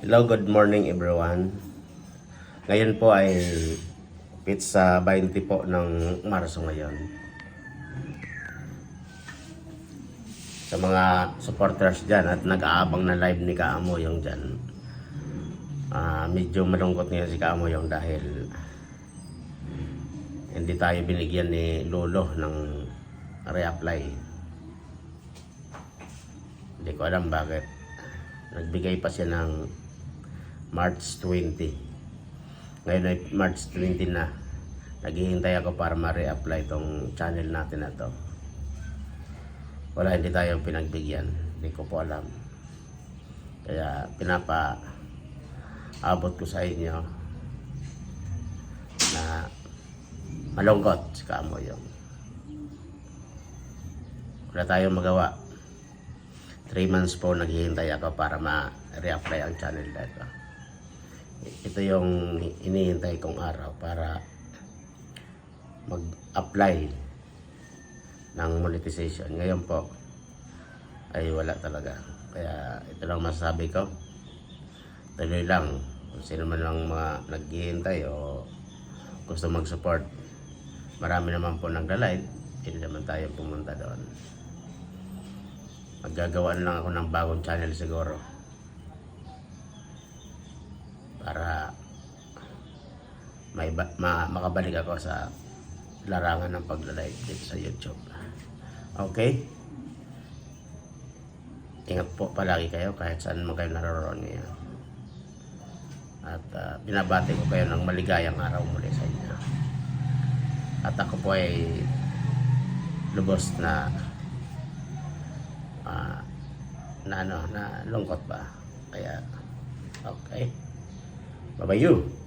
Hello, good morning everyone. Ngayon po ay pizza 20 po ng Marso ngayon. Sa mga supporters dyan at nag-aabang na live ni Kaamo yung dyan. Ah, medyo malungkot ngayon si Kaamo yung dahil hindi tayo binigyan ni Lolo ng reapply. Hindi ko alam bakit. Nagbigay pa siya ng March 20. Ngayon ay March 20 na. Naghihintay ako para ma-reapply tong channel natin na to. Wala, hindi tayo pinagbigyan. Hindi ko po alam. Kaya pinapa abot ko sa inyo na malungkot si Kamo yung wala tayong magawa 3 months po naghihintay ako para ma-reapply ang channel na ito yung inihintay kong araw para mag-apply ng monetization. Ngayon po ay wala talaga. Kaya ito lang masasabi ko. Tuloy lang. Kung sino man lang mga naghihintay o gusto mag-support marami naman po nagla-live hindi naman tayo pumunta doon. Maggagawa lang ako ng bagong channel siguro para may ma- makabalik ako sa larangan ng pagla-live dito sa YouTube. Okay? Ingat po palagi kayo kahit saan mo kayo naroon ngayon. At ah, binabati ko kayo ng maligayang araw muli sa inyo. At ako po ay lubos na ah, na ano na lungkot ba kaya okay. Bye bye you